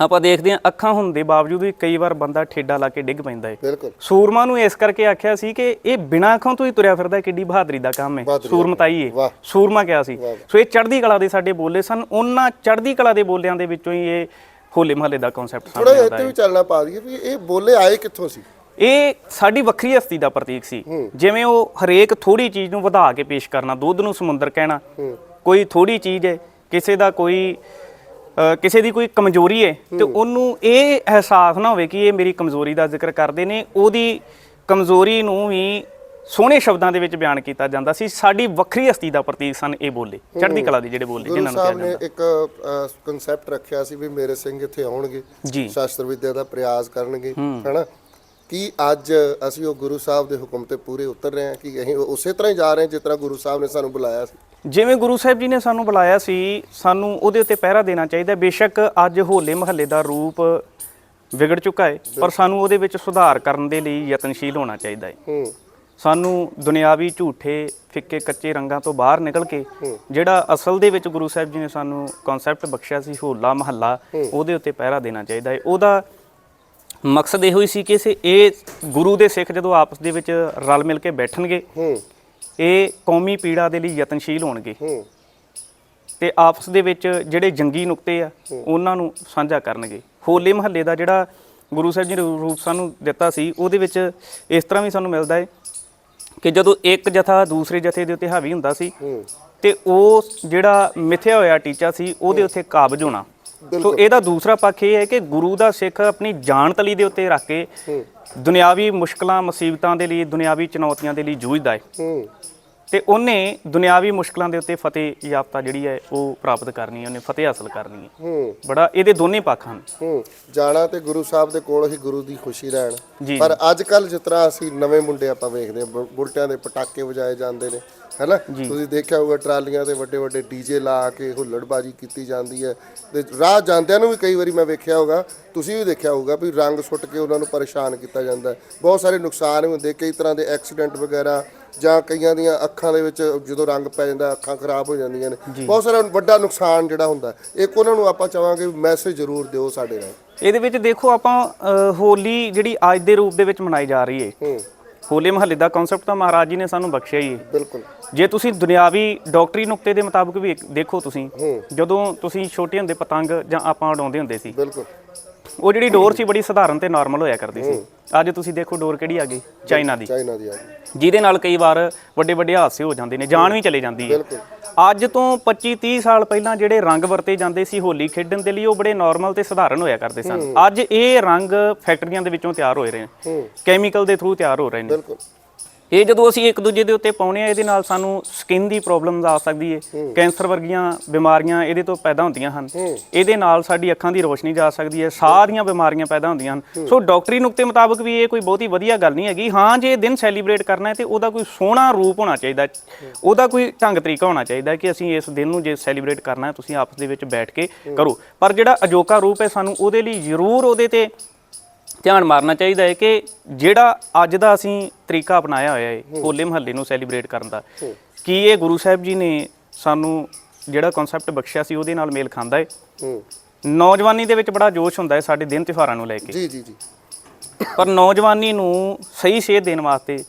ਆਪਾਂ ਦੇਖਦੇ ਹਾਂ ਅੱਖਾਂ ਹੋਣ ਦੇ ਬਾਵਜੂਦ ਵੀ ਕਈ ਵਾਰ ਬੰਦਾ ਠੇਡਾ ਲਾ ਕੇ ਡਿੱਗ ਪੈਂਦਾ ਹੈ ਬਿਲਕੁਲ। ਸੂਰਮਾ ਨੂੰ ਇਸ ਕਰਕੇ ਆਖਿਆ ਸੀ ਕਿ ਇਹ ਬਿਨਾਂ ਅੱਖਾਂ ਤੋਂ ਹੀ ਤੁਰਿਆ ਫਿਰਦਾ ਕਿੱਡੀ ਬਹਾਦਰੀ ਦਾ ਕੰਮ ਹੈ ਸੂਰਮਤਾਈ। ਹੈ ਸੂਰਮਾ ਕਿਹਾ ਸੀ? ਸੋ ਇਹ ਚੜ੍ਹਦੀ ਕਲਾ ਦੇ ਸਾਡੇ ਬੋਲੇ ਸਨ। ਉਹਨਾਂ ਚੜ੍ਹਦੀ ਕਲਾ ਦੇ ਬੋਲਿਆਂ ਦੇ ਵਿੱਚੋਂ ਹੀ ਇਹ ਹੋਲੇ ਮਹੱਲੇ ਦਾ ਕਨਸੈਪਟ ਥੋੜਾ ਸਾਹਮਣੇ ਆਉਂਦਾ ਇੱਥੇ ਹੈ ਵੀ ਚੱਲਣਾ ਪਾ ਦਈਏ ਵੀ ਇਹ ਬੋਲੇ ਆਏ ਕਿੱਥੋਂ ਸੀ? ਇਹ ਸਾਡੀ ਵੱਖਰੀ ਹਸਤੀ ਦਾ ਪ੍ਰਤੀਕ ਸੀ। ਜਿਵੇਂ ਉਹ ਹਰੇਕ ਥੋੜੀ ਚੀਜ਼ ਨੂੰ ਵਧਾ ਕੇ ਪੇਸ਼ ਕਰਨਾ ਦੁੱਧ ਨੂੰ ਸਮੁੰਦਰ ਕਹਿਣਾ ਕੋਈ ਥੋੜੀ ਚੀਜ਼ ਹੈ ਕਿਸੇ ਦਾ ਕੋਈ ਕਿਸੇ ਦੀ ਕੋਈ ਕਮਜ਼ੋਰੀ ਹੈ ਤੇ ਉਹਨੂੰ ਇਹ ਅਹਿਸਾਸ ਨਾ ਹੋਵੇ ਕਿ ਇਹ ਮੇਰੀ ਕਮਜ਼ੋਰੀ ਦਾ ਜ਼ਿਕਰ ਕਰਦੇ ਨੇ ਉਹਦੀ ਕਮਜ਼ੋਰੀ ਨੂੰ ਵੀ ਸੋਹਣੇ ਸ਼ਬਦਾਂ ਦੇ ਵਿੱਚ ਬਿਆਨ ਕੀਤਾ ਜਾਂਦਾ ਸੀ। ਸਾਡੀ ਵੱਖਰੀ ਹਸਤੀ ਦਾ ਪ੍ਰਤੀਕ ਸਨ ਇਹ ਬੋਲੇ ਚੜ੍ਹਦੀ ਕਲਾ ਦੇ ਜਿਹੜੇ ਬੋਲੇ ਜਿਨ੍ਹਾਂ ਨੂੰ ਕਿਹਾ ਨੇ ਇੱਕ ਕਨਸੈਪਟ ਰੱਖਿਆ ਸੀ ਵੀ ਮੇਰੇ ਸਿੰਘ ਇੱਥੇ ਆਉਣਗੇ ਸ਼ਾਸਤਰ ਵਿਦਿਆ ਦਾ ਪ੍ਰਯਾਸ ਕਰਨਗੇ ਹੈਨਾ? ਕੀ ਅੱਜ ਅਸੀਂ ਉਹ ਗੁਰੂ ਸਾਹਿਬ ਦੇ ਹੁਕਮ ਤੇ ਪੂਰੇ ਉਤਰ ਰਹੇ ਹਾਂ? ਕਿ ਅਸੀਂ ਉਸੇ ਤਰ੍ਹਾਂ ਹੀ ਜਾ ਰਹੇ ਹਾਂ ਜਿਸ ਤਰ੍ਹਾਂ ਗੁਰੂ ਸਾਹਿਬ ਨੇ ਸਾਨੂੰ ਬੁਲਾਇਆ ਸੀ? ਜਿਵੇਂ ਗੁਰੂ ਸਾਹਿਬ ਜੀ ਨੇ ਸਾਨੂੰ ਬੁਲਾਇਆ ਸੀ ਸਾਨੂੰ ਉਹਦੇ ਉੱਤੇ ਪਹਿਰਾ ਦੇਣਾ ਚਾਹੀਦਾ ਬੇਸ਼ੱਕ ਅੱਜ ਹੋਲੇ ਮਹੱਲੇ ਦਾ ਰੂਪ ਵਿਗੜ ਚੁੱਕਾ ਹੈ ਪਰ ਸਾਨੂੰ ਉਹਦੇ ਵਿੱਚ ਸੁਧਾਰ ਕਰਨ ਦੇ ਲਈ ਯਤਨਸ਼ੀਲ ਹੋਣਾ ਚਾਹੀਦਾ ਹੈ। ਸਾਨੂੰ ਦੁਨਿਆਵੀ ਝੂਠੇ ਫਿੱਕੇ ਕੱਚੇ ਰੰਗਾਂ ਤੋਂ ਬਾਹਰ ਨਿਕਲ ਕੇ ਜਿਹੜਾ ਅਸਲ ਦੇ ਵਿੱਚ ਗੁਰੂ ਸਾਹਿਬ ਜੀ ਨੇ ਸਾਨੂੰ ਕਨਸੈਪਟ ਬਖਸ਼ਿਆ ਸੀ ਹੋਲਾ ਮਹੱਲਾ ਉਹਦੇ ਉੱਤੇ ਪਹਿਰਾ ਦੇਣਾ ਚਾਹੀਦਾ ਹੈ। ਉਹਦਾ ਮਕਸਦ ਇਹੋ ਹੀ ਸੀ ਕਿ ਇਸੇ ਇਹ ਗੁਰੂ ਦੇ ਸਿੱਖ ਜਦੋਂ ਆਪਸ ਦੇ ਵਿੱਚ ਰਲ ਮਿਲ ਕੇ ਬੈਠਣਗੇ ਹੂੰ। ਇਹ ਕੌਮੀ ਪੀੜਾ ਦੇ ਲਈ ਯਤਨਸ਼ੀਲ ਹੋਣਗੇ। ਹੂੰ। ਤੇ ਆਪਸ ਦੇ ਵਿੱਚ ਜਿਹੜੇ ਜੰਗੀ ਨੁਕਤੇ ਆ ਉਹਨਾਂ ਨੂੰ ਸਾਂਝਾ ਕਰਨਗੇ। ਹੋਲੇ ਮਹੱਲੇ ਦਾ ਜਿਹੜਾ ਗੁਰੂ ਸਾਹਿਬ ਜੀ ਨੇ ਰੂਪ ਸਾਨੂੰ ਦਿੱਤਾ ਸੀ ਉਹਦੇ ਵਿੱਚ ਇਸ ਤਰ੍ਹਾਂ ਵੀ ਸਾਨੂੰ ਮਿਲਦਾ ਹੈ ਕਿ ਜਦੋਂ ਇੱਕ ਜਥਾ ਦੂਸਰੇ ਜਥੇ ਦੇ ਉੱਤੇ ਹਾਵੀ ਹੁੰਦਾ ਸੀ ਤੇ ਉਹ ਜਿਹੜਾ ਮਿਥਿਆ ਹੋਇਆ ਟੀਚਾ ਸੀ ਉਹਦੇ ਉੱਤੇ ਕਾਬਜ ਹੋਣਾ। ਸੋ ਇਹਦਾ ਦੂਸਰਾ ਪੱਖ ਇਹ ਹੈ ਕਿ ਗੁਰੂ ਦਾ ਸਿੱਖ ਆਪਣੀ ਜਾਨ ਤਲੀ ਦੇ ਉੱਤੇ ਰੱਖ ਕੇ ਦੁਨਿਆਵੀ ਮੁਸ਼ਕਲਾਂ ਮੁਸੀਬਤਾਂ ਦੇ ਲਈ ਦੁਨਿਆਵੀ ਚੁਣੌਤੀਆਂ ਦੇ ਲਈ ਜੂਝਦਾ ਹੈ। ਤੇ ਉਹਨੇ ਦੁਨਿਆਵੀ ਮੁਸ਼ਕਲਾਂ ਦੇ ਉੱਤੇ ਫਤਿਹ ਯਾਫਤਾ ਜਿਹੜੀ ਹੈ ਉਹ ਪ੍ਰਾਪਤ ਕਰਨੀ ਹੈ ਉਹਨੇ ਫਤਿਹ ਹਾਸਲ ਕਰਨੀ ਹੈ। ਬੜਾ ਇਹਦੇ ਦੋਨੇ ਪੱਖ ਹਨ। ਜਾਣਾ ਤੇ ਗੁਰੂ ਸਾਹਿਬ ਦੇ ਕੋਲ ਹੀ ਗੁਰੂ ਦੀ ਖੁਸ਼ੀ ਰਹਿਣ। ਪਰ ਅੱਜ ਕੱਲ ਜਿਸ ਤਰ੍ਹਾਂ ਅਸੀਂ ਨਵੇਂ ਮੁੰਡੇ ਆਪਾਂ ਵੇਖਦੇ ਹਾਂ ਬੁਲਟਿਆਂ ਦੇ ਪਟਾਕੇ ਵਜਾਏ ਜਾਂਦੇ ਨੇ ਹੈਨਾ? ਤੁਸੀਂ ਦੇਖਿਆ ਹੋਊਗਾ ਟਰਾਲੀਆਂ ਤੇ ਵੱਡੇ ਵੱਡੇ ਡੀਜੇ ਲਾ ਕੇ ਹੁੱਲੜਬਾਜੀ ਕੀਤੀ ਜਾਂਦੀ ਹੈ। ਤੇ ਰਾਹ ਜਾਂਦਿਆਂ ਨੂੰ ਵੀ ਕਈ ਵਾਰੀ ਮੈਂ ਵੇਖਿਆ ਹੋਗਾ ਤੁਸੀਂ ਵੀ ਦੇਖਿਆ ਹੋਊਗਾ ਵੀ ਰੰਗ ਸੁੱਟ ਕੇ ਉਹਨਾਂ ਨੂੰ ਪਰੇਸ਼ਾਨ ਕੀਤਾ ਜਾਂਦਾ ਹੈ। ਬਹੁਤ ਸਾਰੇ ਨੁਕਸਾਨ ਵੀ ਹੁੰਦੇ ਕਈ ਤਰ੍ਹਾਂ ਦੇ ਐਕਸੀਡੈਂਟ ਵਗੈਰਾ ਜਾਂ ਕਈਆਂ ਦੀਆਂ ਅੱਖਾਂ ਦੇ ਵਿੱਚ ਜਦੋਂ ਰੰਗ ਪੈ ਜਾਂਦਾ ਅੱਖਾਂ ਖਰਾਬ ਹੋ ਜਾਂਦੀਆਂ ਨੇ। ਬਹੁਤ ਸਾਰਾ ਵੱਡਾ ਨੁਕਸਾਨ ਜਿਹੜਾ ਹੁੰਦਾ। ਇੱਕ ਉਹਨਾਂ ਨੂੰ ਆਪਾਂ ਚਾਹਾਂਗੇ ਮੈਸੇਜ ਜ਼ਰੂਰ ਦਿਓ ਸਾਡੇ ਨਾਲ। ਇਹਦੇ ਵਿੱਚ ਦੇਖੋ ਆਪਾਂ ਹੋਲੀ ਜਿਹੜੀ ਅੱਜ ਦੇ ਰੂਪ ਦੇ ਵਿੱਚ ਮਨਾਈ ਜਾ ਰਹੀ ਹੂੰ। ਹੋਲੇ ਮਹੱਲੇ ਦਾ ਕਨਸੈਪਟ ਤਾਂ ਮਹਾਰਾਜ ਜੀ ਨੇ ਸਾਨੂੰ ਬਖਸ਼ਿਆ ਹੀ ਹੈ। ਬਿਲਕੁਲ। ਜੇ ਤੁਸੀਂ ਦੁਨਿਆਵੀ ਡਾਕਟਰੀ ਨੁਕਤੇ ਦੇ ਮੁਤਾਬਕ ਵੀ ਦੇਖੋ ਤੁਸੀਂ ਹੂੰ। ਜਦੋਂ ਤੁਸੀਂ ਛੋਟੇ ਹੁੰਦੇ ਪਤੰਗ ਜਾਂ ਆਪਾਂ ਉਡਾਉਂਦੇ ਹੁੰਦੇ ਸੀ ਬਿਲਕੁਲ। ਉਹ ਜਿਹੜੀ ਡੋਰ ਸੀ ਬੜੀ ਸਧਾਰਨ ਤੇ ਨਾਰਮਲ ਹੋਇਆ ਕਰਦੀ ਸੀ। ਅੱਜ ਤੁਸੀਂ ਦੇਖੋ ਡੋਰ ਕਿਹੜੀ ਆ ਗਈ? ਚਾਈਨਾ ਦੀ। ਚਾਈਨਾ ਦੀ ਆ ਗਈ। ਜਿਹਦੇ ਨਾਲ ਕਈ ਵਾਰ ਵੱਡੇ ਵੱਡੇ ਹਾਦਸੇ ਹੋ ਜਾਂਦੇ ਨੇ ਜਾਨ ਵੀ ਚਲੇ ਜਾਂਦੀ ਹੈ। ਬਿਲਕੁਲ। ਅੱਜ ਤੋਂ 25 30 ਸਾਲ ਪਹਿਲਾਂ ਜਿਹੜੇ ਰੰਗ ਵਰਤੇ ਜਾਂਦੇ ਸੀ ਹੋਲੀ ਖੇਡਣ ਦੇ ਲਈ ਉਹ ਬੜੇ ਨਾਰਮਲ ਤੇ ਸਧਾਰਨ ਹੋਇਆ ਕਰਦੇ ਸਨ। ਅੱਜ ਇਹ ਰੰਗ ਫੈਕਟਰੀਆਂ ਦੇ ਵਿੱਚੋਂ ਤਿਆਰ ਹੋਏ ਰਹੇ ਨੇ। ਕੈਮੀਕਲ ਦੇ ਥਰੂ ਤਿਆਰ ਹੋ ਰਹੇ ਨੇ। ਬਿਲਕੁਲ। ਇਹ ਜਦੋਂ ਅਸੀਂ ਇੱਕ ਦੂਜੇ ਦੇ ਉੱਤੇ ਪਾਉਨੇ ਆ ਇਹਦੇ ਨਾਲ ਸਾਨੂੰ ਸਕਿਨ ਦੀ ਪ੍ਰੋਬਲਮਸ ਆ ਸਕਦੀ ਹੈ। ਕੈਂਸਰ ਵਰਗੀਆਂ ਬਿਮਾਰੀਆਂ ਇਹਦੇ ਤੋਂ ਪੈਦਾ ਹੁੰਦੀਆਂ ਹਨ। ਇਹਦੇ ਨਾਲ ਸਾਡੀ ਅੱਖਾਂ ਦੀ ਰੋਸ਼ਨੀ ਜਾ ਸਕਦੀ ਹੈ ਸਾਹ ਦੀਆਂ ਬਿਮਾਰੀਆਂ ਪੈਦਾ ਹੁੰਦੀਆਂ ਹਨ। ਸੋ ਡਾਕਟਰੀ ਨੁਕਤੇ ਮੁਤਾਬਕ ਵੀ ਇਹ ਕੋਈ ਬਹੁਤੀ ਵਧੀਆ ਗੱਲ ਨਹੀਂ ਹੈਗੀ। ਹਾਂ ਜੇ ਇਹ ਦਿਨ ਸੈਲੀਬ੍ਰੇਟ ਕਰਨਾ ਹੈ ਤੇ ਉਹਦਾ ਕੋਈ ਸੋਹਣਾ ਰੂਪ ਹੋਣਾ ਚਾਹੀਦਾ। ਉਹਦਾ ਕੋਈ ਢੰਗ ਤਰੀਕਾ ਹੋਣਾ ਚਾਹੀਦਾ ਕਿ ਅਸੀਂ ਇਸ ਦਿਨ ਨੂੰ ਜੇ ਸੈਲੀਬ੍ਰੇਟ ਕਰਨਾ ਹੈ ਤੁਸੀਂ ਆਪਸ ਦੇ ਵਿੱਚ ਬੈਠ ਕੇ ਕਰੋ। ਪਰ ਜਿਹੜਾ ਅਜੋਕਾ ਰੂਪ ਹੈ ਸਾਨੂੰ ਉਹਦੇ ਲਈ ਜ਼ਰੂਰ ਉਹਦੇ ਤੇ ਧਿਆਨ ਮਾਰਨਾ ਚਾਹੀਦਾ ਹੈ ਕਿ ਜਿਹੜਾ ਅੱਜ ਦਾ ਅਸੀਂ ਤਰੀਕਾ ਅਪਣਾਇਆ ਹੋਇਆ ਹੈ ਹੋਲੇ ਮਹੱਲੇ ਨੂੰ ਸੈਲੀਬ੍ਰੇਟ ਕਰਨ ਦਾ ਕੀ ਇਹ ਗੁਰੂ ਸਾਹਿਬ ਜੀ ਨੇ ਸਾਨੂੰ ਜਿਹੜਾ ਕਨਸੈਪਟ ਬਖਸ਼ਿਆ ਸੀ ਉਹਦੇ ਨਾਲ ਮੇਲ ਖਾਂਦਾ ਹੈ? ਨੌਜਵਾਨੀ ਦੇ ਵਿੱਚ ਬੜਾ ਜੋਸ਼ ਹੁੰਦਾ ਹੈ ਸਾਡੇ ਦਿਨ ਤਿਉਹਾਰਾਂ ਨੂੰ ਲੈ ਕੇ। ਜੀ ਜੀ ਜੀ। ਪਰ ਨੌਜਵਾਨੀ ਨੂੰ ਸਹੀ ਸੇਧ ਦੇਣ ਵਾਸਤੇ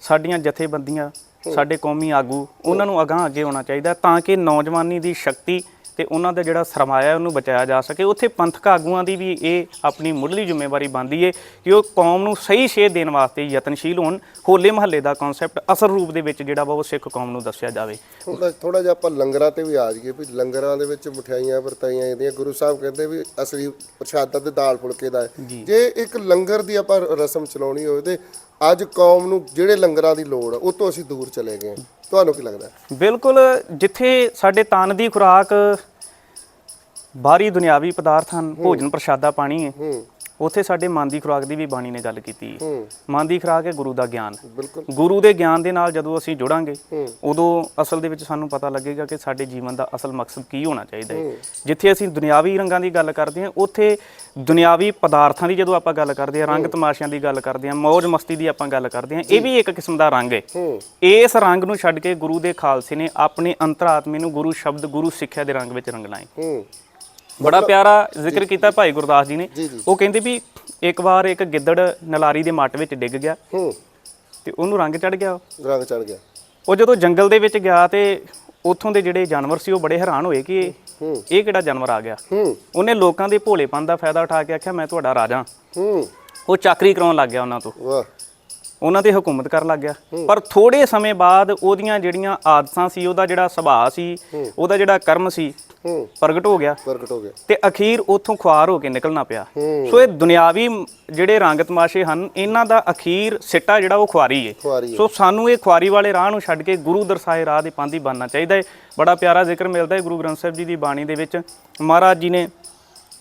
ਸਾਡੀਆਂ ਜਥੇਬੰਦੀਆਂ ਸਾਡੇ ਕੌਮੀ ਆਗੂ ਉਹਨਾਂ ਨੂੰ ਅਗਾਂਹ ਅੱਗੇ ਹੋਣਾ ਚਾਹੀਦਾ ਤਾਂ ਕਿ ਨੌਜਵਾਨੀ ਦੀ ਸ਼ਕਤੀ ਤੇ ਉਹਨਾਂ ਦਾ ਜਿਹੜਾ ਸਰਮਾਇਆ ਉਹਨੂੰ ਬਚਾਇਆ ਜਾ ਸਕੇ। ਉੱਥੇ ਪੰਥਕ ਆਗੂਆਂ ਦੀ ਵੀ ਇਹ ਆਪਣੀ ਮੁੱਢਲੀ ਜ਼ਿੰਮੇਵਾਰੀ ਬਣਦੀ ਹੈ ਕਿ ਉਹ ਕੌਮ ਨੂੰ ਸਹੀ ਸੇਧ ਦੇਣ ਵਾਸਤੇ ਯਤਨਸ਼ੀਲ ਹੋਣ। ਹੋਲੇ ਮਹੱਲੇ ਦਾ ਕਨਸੈਪਟ ਅਸਲ ਰੂਪ ਦੇ ਵਿੱਚ ਜਿਹੜਾ ਵਾ ਉਹ ਸਿੱਖ ਕੌਮ ਨੂੰ ਦੱਸਿਆ ਜਾਵੇ। ਥੋੜਾ ਥੋੜਾ ਜਿਹਾ ਆਪਾਂ ਲੰਗਰਾਂ ਤੇ ਵੀ ਆ ਜਾਈਏ ਵੀ ਲੰਗਰਾਂ ਦੇ ਵਿੱਚ ਮਠਿਆਈਆਂ ਵਰਤਾਈਆਂ ਜਾਂਦੀਆਂ। ਗੁਰੂ ਸਾਹਿਬ ਕਹਿੰਦੇ ਵੀ ਅਸਲੀ ਪ੍ਰਸ਼ਾਦਾ ਤੇ ਦਾਲ ਫੁਲਕੇ ਦਾ ਜੇ। ਇੱਕ ਲੰਗਰ ਦੀ ਆਪਾਂ ਰਸਮ ਚਲਾਉਣੀ ਹੋਵੇ ਤੇ ਅੱਜ ਕੌਮ ਨੂੰ ਜਿਹੜੇ ਲੰਗਰਾਂ ਦੀ ਲੋੜ ਹੈ ਉਹ ਤੋਂ ਅਸੀਂ ਦੂਰ ਚਲੇ ਗਏ। ਤੁਹਾਨੂੰ ਕੀ ਲੱਗਦਾ ਬਿਲਕੁਲ ਜਿੱਥੇ ਸਾਡੇ ਤਨ ਦੀ ਖੁਰਾਕ ਬਾਹਰੀ ਦੁਨਿਆਵੀ ਪਦਾਰਥ ਹਨ ਭੋਜਨ ਪ੍ਰਸ਼ਾਦਾ ਪਾਣੀ ਹੂੰ। ਉੱਥੇ ਸਾਡੇ ਮਨ ਦੀ ਖੁਰਾਕ ਦੀ ਵੀ ਬਾਣੀ ਨੇ ਗੱਲ ਕੀਤੀ ਹੈ। ਹੂੰ। ਮਨ ਦੀ ਖੁਰਾਕ ਹੈ ਗੁਰੂ ਦਾ ਗਿਆਨ। ਬਿਲਕੁਲ। ਗੁਰੂ ਦੇ ਗਿਆਨ ਦੇ ਨਾਲ ਜਦੋਂ ਅਸੀਂ ਜੁੜਾਂਗੇ। ਉਦੋਂ ਅਸਲ ਦੇ ਵਿੱਚ ਸਾਨੂੰ ਪਤਾ ਲੱਗੇਗਾ ਕਿ ਸਾਡੇ ਜੀਵਨ ਦਾ ਅਸਲ ਮਕਸਦ ਕੀ ਹੋਣਾ ਚਾਹੀਦਾ ਹੈ। ਜਿੱਥੇ ਅਸੀਂ ਦੁਨਿਆਵੀ ਰੰਗਾਂ ਦੀ ਗੱਲ ਕਰਦੇ ਹਾਂ ਉੱਥੇ ਦੁਨਿਆਵੀ ਪਦਾਰਥਾਂ ਦੀ ਜਦੋਂ ਆਪਾਂ ਗੱਲ ਕਰਦੇ ਹਾਂ ਰੰਗ ਤਮਾਸ਼ਿਆਂ ਦੀ ਗੱਲ ਕਰਦੇ ਹਾਂ ਮौज ਮਸਤੀ ਦੀ ਆਪਾਂ ਗੱਲ ਕਰਦੇ ਹਾਂ ਇਹ ਵੀ ਇੱਕ ਕਿਸਮ ਦਾ ਰੰਗ ਹੈ। ਇਸ ਰੰਗ ਨੂੰ ਛੱਡ ਕੇ ਗੁਰੂ ਦੇ ਖਾਲਸੇ ਨੇ ਆਪਣੇ ਅੰਤਰਾਤਮੇ ਨੂੰ ਗੁਰੂ ਸ਼ਬਦ ਗੁਰੂ ਸਿੱਖਿਆ ਦੇ ਰੰਗ ਵਿੱਚ ਰੰਗਣਾ ਹੈ ਹੂੰ। ਬੜਾ ਪਿਆਰਾ ਜ਼ਿਕਰ ਕੀਤਾ ਭਾਈ ਗੁਰਦਾਸ ਜੀ ਨੇ। ਉਹ ਕਹਿੰਦੇ ਵੀ ਇੱਕ ਵਾਰ ਇੱਕ ਗਿੱਦੜ ਨਲਾਰੀ ਦੇ ਮੱਟ ਵਿੱਚ ਡਿੱਗ ਗਿਆ ਹੂੰ। ਤੇ ਉਹਨੂੰ ਰੰਗ ਚੜ ਗਿਆ ਰੰਗ ਚੜ ਗਿਆ। ਉਹ ਜਦੋਂ ਜੰਗਲ ਦੇ ਵਿੱਚ ਗਿਆ ਤੇ ਉੱਥੋਂ ਦੇ ਜਿਹੜੇ ਜਾਨਵਰ ਸੀ ਉਹ ਬੜੇ ਹੈਰਾਨ ਹੋਏ ਕਿ। ਇਹ ਕਿਹੜਾ ਜਾਨਵਰ ਆ ਗਿਆ। ਹੂੰ। ਉਹਨੇ ਲੋਕਾਂ ਦੇ ਭੋਲੇਪਨ ਦਾ ਫਾਇਦਾ ਉਠਾ ਕੇ ਆਖਿਆ ਮੈਂ ਤੁਹਾਡਾ ਰਾਜਾ। ਹੂੰ। ਉਹ ਚਾਕਰੀ ਕਰਾਉਣ ਲੱਗ ਗਿਆ ਉਹਨਾਂ ਤੋਂ। ਵਾਹ। ਉਹਨਾਂ ਤੇ ਹਕੂਮਤ ਕਰਨ ਲੱਗ ਗਿਆ। ਪਰ ਥੋੜੇ ਸਮੇਂ ਬਾਅਦ ਉਹਦੀਆਂ ਜਿਹੜੀਆਂ ਆਦਤਾਂ ਸੀ ਉਹਦਾ ਜਿਹੜਾ ਸੁਭਾਅ ਸੀ ਉਹਦਾ ਜਿਹੜਾ ਕਰਮ ਸੀ ਹੂੰ। ਪ੍ਰਗਟ ਹੋ ਗਿਆ। ਪ੍ਰਗਟ ਹੋ ਗਿਆ। ਤੇ ਅਖੀਰ ਉੱਥੋਂ ਖੁਆਰ ਹੋ ਕੇ ਨਿਕਲਣਾ ਪਿਆ। ਸੋ ਇਹ ਦੁਨਿਆਵੀ ਜਿਹੜੇ ਰੰਗ ਤਮਾਸ਼ੇ ਹਨ ਇਹਨਾਂ ਦਾ ਅਖੀਰ ਸਿੱਟਾ ਜਿਹੜਾ ਉਹ ਖੁਆਰੀ ਹੈ। ਸੋ ਸਾਨੂੰ ਇਹ ਖੁਆਰੀ ਵਾਲੇ ਰਾਹ ਨੂੰ ਛੱਡ ਕੇ ਗੁਰੂ ਦਰਸਾਏ ਰਾਹ ਦੇ ਪਾਂਦੀ ਬਣਨਾ ਚਾਹੀਦਾ ਹੈ ਬੜਾ ਪਿਆਰਾ ਜ਼ਿਕਰ ਮਿਲਦਾ ਹੈ ਗੁਰੂ ਗ੍ਰੰਥ ਸਾਹਿਬ ਜੀ ਦੀ ਬਾਣੀ ਦੇ ਵਿੱਚ। ਮਹਾਰਾਜ ਜੀ ਨੇ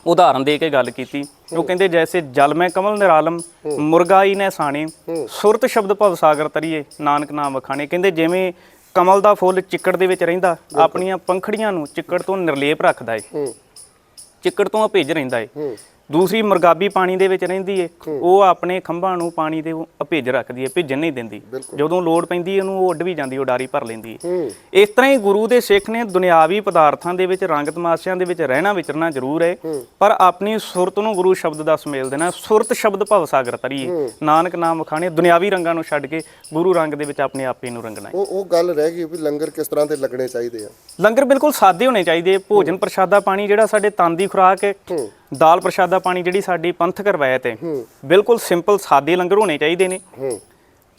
ਉਦਾਹਰਨ ਦੇ ਕੇ ਗੱਲ ਕੀਤੀ। ਉਹ ਕਹਿੰਦੇ ਜੈਸੇ ਜਲ ਮੈਂ ਕਮਲ ਨਿਰਾਲਮ ਮੁਰਗਾਈ ਨੇ ਸਾਣੇ। ਸੁਰਤ ਸ਼ਬਦ ਭਵ ਸਾਗਰ ਤਰੀਏ ਨਾਨਕ ਨਾਮ ਵਖਾਣੇ। ਕਹਿੰਦੇ ਜਿਵੇਂ ਕਮਲ ਦਾ ਫੁੱਲ ਚਿੱਕੜ ਦੇ ਵਿੱਚ ਰਹਿੰਦਾ ਆਪਣੀਆਂ ਪੰਖੜੀਆਂ ਨੂੰ ਚਿੱਕੜ ਤੋਂ ਨਿਰਲੇਪ ਰੱਖਦਾ ਹੂੰ। ਚਿੱਕੜ ਤੋਂ ਅਭਿੱਜ ਰਹਿੰਦਾ ਏ। ਹੂੰ। ਦੂਸਰੀ ਮੁਰਗਾਬੀ ਪਾਣੀ ਦੇ ਵਿੱਚ ਰਹਿੰਦੀ ਏ ਉਹ ਆਪਣੇ ਖੰਭਾਂ ਨੂੰ ਪਾਣੀ ਦੇ ਅਭਿੱਜ ਰੱਖਦੀ ਏ ਭਿੱਜਣ ਨਹੀਂ ਦਿੰਦੀ। ਜਦੋਂ ਲੋੜ ਪੈਂਦੀ ਏ ਉਹਨੂੰ ਉਹ ਉੱਡ ਵੀ ਜਾਂਦੀ ਉਹ ਡਾਰੀ ਭਰ ਲੈਂਦੀ ਏ। ਇਸ ਤਰ੍ਹਾਂ ਹੀ ਗੁਰੂ ਦੇ ਸਿੱਖ ਨੇ ਦੁਨਿਆਵੀ ਪਦਾਰਥਾਂ ਦੇ ਵਿੱਚ ਰੰਗ ਤਮਾਸ਼ਿਆਂ ਦੇ ਵਿੱਚ ਰਹਿਣਾ ਵਿਚਰਨਾ ਜ਼ਰੂਰ ਹੈ। ਪਰ ਆਪਣੀ ਸੁਰਤ ਨੂੰ ਗੁਰੂ ਸ਼ਬਦ ਦਾ ਸਮੇਲ ਦੇਣਾ ਸੁਰਤ ਸ਼ਬਦ ਭਵ ਸਾਗਰ ਤਰੀਏ ਨਾਨਕ ਨਾਮ ਵਖਾਣੇ ਦੁਨਿਆਵੀ ਰੰਗਾਂ ਨੂੰ ਛੱਡ ਕੇ ਗੁਰੂ ਰੰਗ ਦੇ ਵਿੱਚ ਆਪਣੇ ਆਪੇ ਨੂੰ ਰੰਗਣਾ ਉਹ ਉਹ ਗੱਲ ਰਹਿ ਗਈ ਵੀ ਲੰਗਰ ਕਿਸ ਤਰ੍ਹਾਂ ਦੇ ਲੱਗਣੇ ਚਾਹੀਦੇ ਆ। ਲੰਗਰ ਬਿਲਕੁਲ ਸਾਦੇ ਹੋਣੇ ਚਾਹੀਦੇ ਭੋਜਨ ਪ੍ਰਸ਼ਾਦਾ ਪਾਣੀ ਜਿਹੜਾ ਸਾਡੇ ਤਨ ਦੀ ਖੁਰਾਕ ਹੂੰ। ਦਾਲ ਪ੍ਰਸ਼ਾਦਾ ਪਾਣੀ ਜਿਹੜੀ ਸਾਡੀ ਪੰਥਕ ਰਵਾਇਤ ਹੈ। ਬਿਲਕੁਲ ਸਿੰਪਲ ਸਾਦੇ ਲੰਗਰ ਹੋਣੇ ਚਾਹੀਦੇ ਨੇ। ਹੂੰ।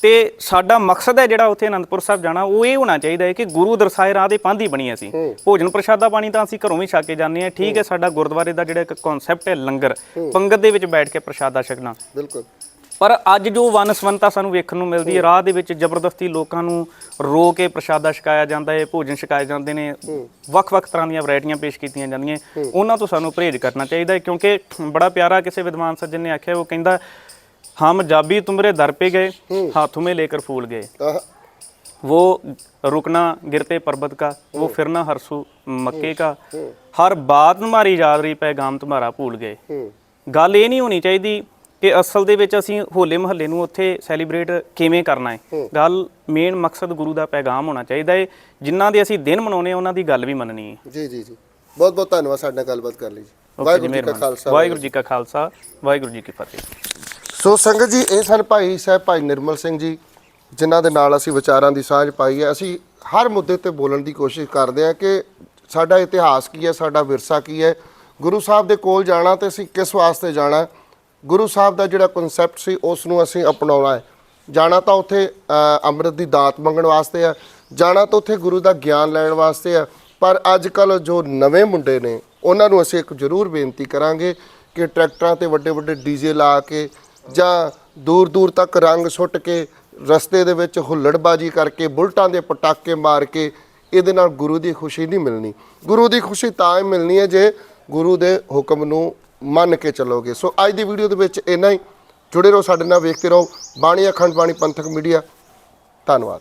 ਤੇ ਸਾਡਾ ਮਕਸਦ ਹੈ ਜਿਹੜਾ ਉੱਥੇ ਅਨੰਦਪੁਰ ਸਾਹਿਬ ਜਾਣਾ ਉਹ ਇਹ ਹੋਣਾ ਚਾਹੀਦਾ ਹੈ ਕਿ ਗੁਰੂ ਦਰਸਾਏ ਰਾਹ ਦੇ ਪਾਂਧੀ ਬਣੀ ਅਸੀਂ। ਭੋਜਨ ਪ੍ਰਸ਼ਾਦਾ ਪਾਣੀ ਤਾਂ ਅਸੀਂ ਘਰੋਂ ਵੀ ਛਕ ਕੇ ਜਾਂਦੇ ਹਾਂ। ਠੀਕ ਹੈ ਸਾਡਾ ਗੁਰਦੁਆਰੇ ਦਾ ਜਿਹੜਾ ਇੱਕ ਕਨਸੈਪਟ ਹੈ ਲੰਗਰ ਪੰਗਤ ਦੇ ਵਿੱਚ ਬੈਠ ਕੇ ਪ੍ਰਸ਼ਾਦਾ ਛਕਣਾ। ਬਿਲਕੁਲ। ਪਰ ਅੱਜ ਜੋ ਵਨਸਵੰਤਾ ਸਾਨੂੰ ਵੇਖਣ ਨੂੰ ਮਿਲਦੀ ਹੈ ਰਾਹ ਦੇ ਵਿੱਚ ਜ਼ਬਰਦਸਤੀ ਲੋਕਾਂ ਨੂੰ ਰੋ ਕੇ ਪ੍ਰਸ਼ਾਦਾ ਛਕਾਇਆ ਜਾਂਦਾ ਹੈ ਭੋਜਨ ਛਕਾਏ ਜਾਂਦੇ ਨੇ ਵੱਖ-ਵੱਖ ਤਰ੍ਹਾਂ ਦੀਆਂ ਵੈਰਾਈਟੀਆਂ ਪੇਸ਼ ਕੀਤੀਆਂ ਜਾਂਦੀਆਂ ਉਹਨਾਂ ਤੋਂ ਸਾਨੂੰ ਪਰਹੇਜ਼ ਕਰਨਾ ਚਾਹੀਦਾ ਹੈ ਕਿਉਂਕਿ ਬੜਾ ਪਿਆਰਾ ਕਿਸੇ ਵਿਦਵਾਨ ਸੱਜਣ ਨੇ ਆਖਿਆ ਉਹ ਕਹਿੰਦਾ ਹਮ ਜਾਬੀ ਤੁਮਰੇ ਦਰ पे गए हाथों में लेकर फूल गए ਆਹ, वो रुकना गिरते पर्वत का वो फिरना हरसू मक्के का हर बात तुम्हारी याद रही पैगाम तुम्हारा भूल गए ਹੂੰ ਗੱਲ ਇਹ ਨਹੀਂ ਹੋਣੀ ਚਾਹੀਦੀ ਕਿ ਅਸਲ ਦੇ ਵਿੱਚ ਅਸੀਂ ਹੋਲੇ ਮਹੱਲੇ ਨੂੰ ਉੱਥੇ ਸੈਲੀਬ੍ਰੇਟ ਕਿਵੇਂ ਕਰਨਾ ਹੈ? ਗੱਲ ਮੇਨ ਮਕਸਦ ਗੁਰੂ ਦਾ ਪੈਗਾਮ ਹੋਣਾ ਚਾਹੀਦਾ ਹੈ। ਜਿਨ੍ਹਾਂ ਦੇ ਅਸੀਂ ਦਿਨ ਮਨਾਉਣੇ ਆ ਉਹਨਾਂ ਦੀ ਗੱਲ ਵੀ ਮੰਨਣੀ ਹੈ। ਜੀ ਜੀ ਜੀ। ਬਹੁਤ ਬਹੁਤ ਧੰਨਵਾਦ ਸਾਡੇ ਨਾਲ ਗੱਲਬਾਤ ਕਰ ਲਈ ਵਾਹਿਗੁਰੂ ਜੀ ਕਾ ਖਾਲਸਾ ਵਾਹਿਗੁਰੂ ਜੀ ਕਾ ਖਾਲਸਾ ਵਾਹਿਗੁਰੂ ਜੀ ਕੀ ਫਤਿਹ। ਸੋ ਸੰਗਤ ਜੀ ਇਹ ਸਨ ਭਾਈ ਸਾਹਿਬ ਭਾਈ ਨਿਰਮਲ ਸਿੰਘ ਜੀ ਜਿਨ੍ਹਾਂ ਦੇ ਨਾਲ ਅਸੀਂ ਵਿਚਾਰਾਂ ਦੀ ਸਾਂਝ ਪਾਈ ਹੈ। ਅਸੀਂ ਹਰ ਮੁੱਦੇ ਤੇ ਬੋਲਣ ਦੀ ਕੋਸ਼ਿਸ਼ ਕਰਦੇ ਹਾਂ ਕਿ ਸਾਡਾ ਇਤਿਹਾਸ ਕੀ ਹੈ ਸਾਡਾ ਵਿਰਸਾ ਕੀ ਹੈ। ਗੁਰੂ ਸਾਹਿਬ ਦੇ ਕੋਲ ਜਾਣਾ ਤੇ ਅਸੀਂ ਕਿਸ ਵਾਸਤੇ ਜਾਣਾ? ਗੁਰੂ ਸਾਹਿਬ ਦਾ ਜਿਹੜਾ ਕਨਸੈਪਟ ਸੀ ਉਸ ਨੂੰ ਅਸੀਂ ਅਪਣਾਉਣਾ ਹੈ। ਜਾਣਾ ਤਾਂ ਉੱਥੇ ਅੰਮ੍ਰਿਤ ਦੀ ਦਾਤ ਮੰਗਣ ਵਾਸਤੇ ਆ, ਜਾਣਾ ਤਾਂ ਉੱਥੇ ਗੁਰੂ ਦਾ ਗਿਆਨ ਲੈਣ ਵਾਸਤੇ ਆ, ਪਰ ਅੱਜ ਕੱਲ ਜੋ ਨਵੇਂ ਮੁੰਡੇ ਨੇ, ਉਹਨਾਂ ਨੂੰ ਅਸੀਂ ਇੱਕ ਜ਼ਰੂਰ ਬੇਨਤੀ ਕਰਾਂਗੇ ਕਿ ਟਰੈਕਟਰਾਂ ਤੇ ਵੱਡੇ ਵੱਡੇ ਡੀਜ਼ੇ ਲਾ ਕੇ ਜਾਂ ਦੂਰ ਦੂਰ ਤੱਕ ਰੰਗ ਸੁੱਟ ਕੇ ਰਸਤੇ ਦੇ ਵਿੱਚ ਹੁੱਲੜਬਾਜੀ ਕਰਕੇ, ਬੁਲਟਾਂ ਦੇ ਪਟਾਕੇ ਮਾਰ ਕੇ ਇਹਦੇ ਨਾਲ ਗੁਰੂ ਦੀ ਖੁਸ਼ੀ ਨਹੀਂ ਮਿਲਣੀ। ਗੁਰੂ ਦੀ ਖੁਸ਼ੀ ਤਾਂ ਹੀ ਮਿਲਣੀ ਹੈ ਜੇ ਗੁਰੂ ਦੇ ਹੁਕਮ ਨੂੰ ਮੰਨ ਕੇ ਚੱਲੋਗੇ। ਸੋ ਅੱਜ ਦੀ ਵੀਡੀਓ ਦੇ ਵਿੱਚ ਇੰਨਾ ਹੀ। ਜੁੜੇ ਰਹੋ ਸਾਡੇ ਨਾਲ, ਵੇਖਦੇ ਰਹੋ। ਬਾਣੀ ਅਖੰਡ ਬਾਣੀ ਪੰਥਕ ਮੀਡੀਆ। ਧੰਨਵਾਦ।